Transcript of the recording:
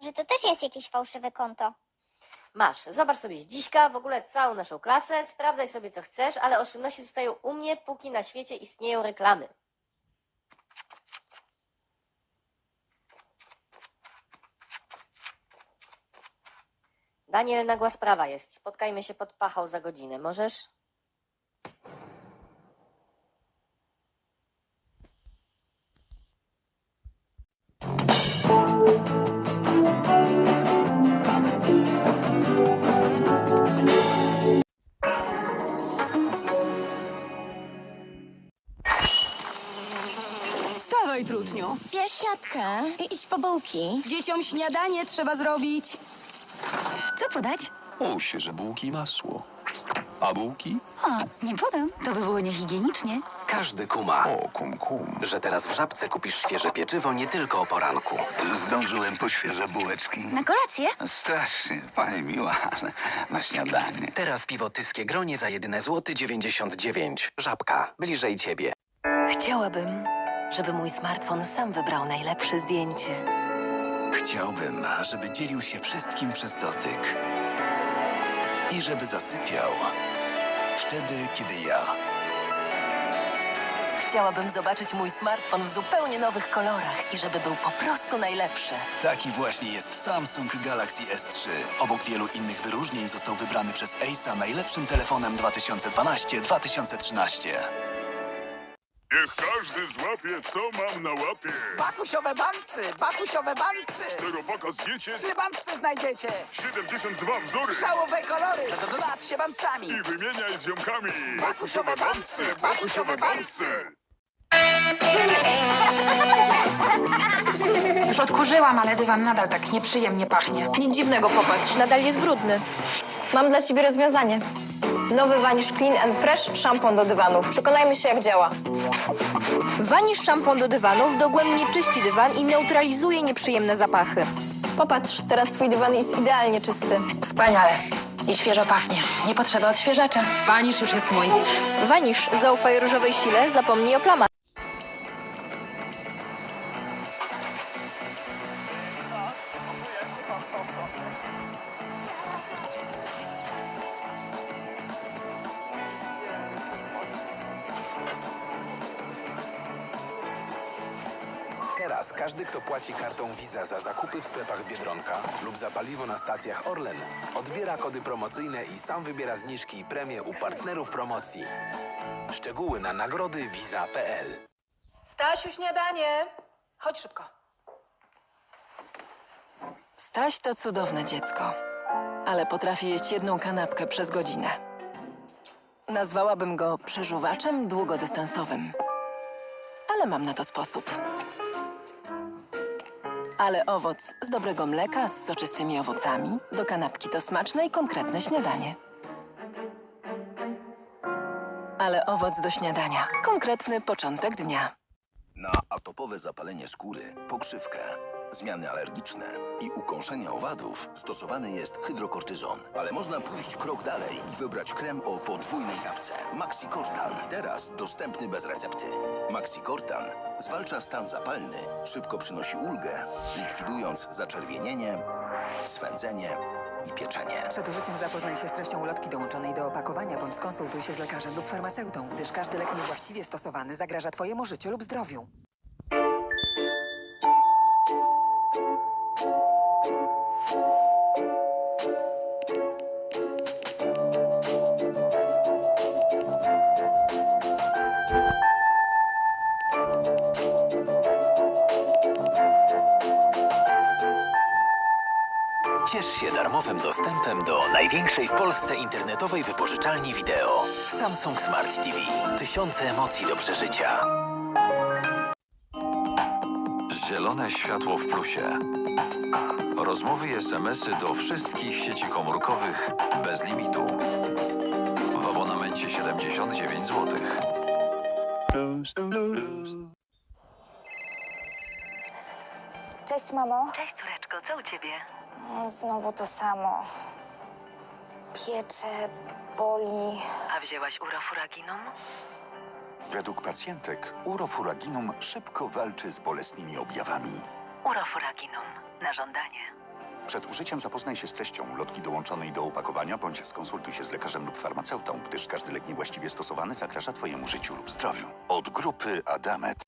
Że to też jest jakieś fałszywe konto. Masz, zobacz sobie dziśka, w ogóle całą naszą klasę, sprawdzaj sobie co chcesz, ale oszczędności zostają u mnie, póki na świecie istnieją reklamy. Daniel, nagła sprawa jest. Spotkajmy się pod pachą za godzinę, możesz? Wstawaj, trutniu. Bierz siatkę i idź po bułki. Dzieciom śniadanie trzeba zrobić. Co podać? O, świeże bułki i masło. A bułki? O, nie podam. To by było niehigienicznie. Każdy kuma, O, kum kum. że teraz w żabce kupisz świeże pieczywo nie tylko o poranku. Zdążyłem po świeże bułeczki. Na kolację? Strasznie, pani miła, ale na śniadanie. Teraz piwo Tyskie Gronie za jedyne złoty 99. Żabka, bliżej ciebie. Chciałabym, żeby mój smartfon sam wybrał najlepsze zdjęcie. Chciałbym, żeby dzielił się wszystkim przez dotyk. I żeby zasypiał wtedy, kiedy ja. Chciałabym zobaczyć mój smartfon w zupełnie nowych kolorach i żeby był po prostu najlepszy. Taki właśnie jest Samsung Galaxy S3. Obok wielu innych wyróżnień został wybrany przez Ace'a najlepszym telefonem 2012-2013. Niech każdy złapie, co mam na łapie. Bakusiowe bancy, bakusiowe bancy. Czteropaka zjecie, Trzy bancy znajdziecie. 72 wzory Szałowe kolory, baw się bancami. i wymieniaj z ziomkami. Bakusiowe bamsy, bakusiowe bamsy. Już odkurzyłam, ale dywan nadal tak nieprzyjemnie pachnie. Nic dziwnego, popatrz, nadal jest brudny. Mam dla ciebie rozwiązanie. Nowy Vanish Clean and Fresh szampon do dywanów. Przekonajmy się, jak działa. Vanish szampon do dywanów dogłębnie czyści dywan i neutralizuje nieprzyjemne zapachy. Popatrz, teraz twój dywan jest idealnie czysty. Wspaniale. I świeżo pachnie. Nie potrzeba odświeżacza. Wanisz już jest mój. Vanish, zaufaj różowej sile, zapomnij o plamach. Teraz każdy, kto płaci kartą Visa za zakupy w sklepach Biedronka lub za paliwo na stacjach Orlen, odbiera kody promocyjne i sam wybiera zniżki i premie u partnerów promocji. Szczegóły na nagrody visa.pl Stasiu, śniadanie. Chodź szybko. Staś to cudowne dziecko, ale potrafi jeść jedną kanapkę przez godzinę. Nazwałabym go przeżuwaczem długodystansowym. Ale mam na to sposób. Ale owoc z dobrego mleka z soczystymi owocami do kanapki to smaczne i konkretne śniadanie. Ale owoc do śniadania. Konkretny początek dnia. Na atopowe zapalenie skóry, pokrzywkę, zmiany alergiczne i ukąszenie owadów stosowany jest hydrokortyzon. Ale można pójść krok dalej i wybrać krem o podwójnej dawce. Maxicortan. Teraz dostępny bez recepty. Maxicortan zwalcza stan zapalny, szybko przynosi ulgę, likwidując zaczerwienienie, swędzenie i pieczenie. Przed użyciem zapoznaj się z treścią ulotki dołączonej do opakowania bądź skonsultuj się z lekarzem lub farmaceutą, gdyż każdy lek niewłaściwie stosowany zagraża Twojemu życiu lub zdrowiu. Ciesz się darmowym dostępem do największej w Polsce internetowej wypożyczalni wideo. Samsung Smart TV. Tysiące emocji do przeżycia. Zielone światło w plusie. Rozmowy i smsy do wszystkich sieci komórkowych bez limitu. W abonamencie 79 zł. Cześć, mamo. Cześć, córeczko, co u ciebie? Znowu to samo. Piecze, boli. A wzięłaś urofuraginum? Według pacjentek urofuraginum szybko walczy z bolesnymi objawami. Urofuraginum. Na żądanie. Przed użyciem zapoznaj się z treścią lotki dołączonej do opakowania bądź skonsultuj się z lekarzem lub farmaceutą, gdyż każdy lek niewłaściwie stosowany zagraża Twojemu życiu lub zdrowiu. Od grupy Adamet.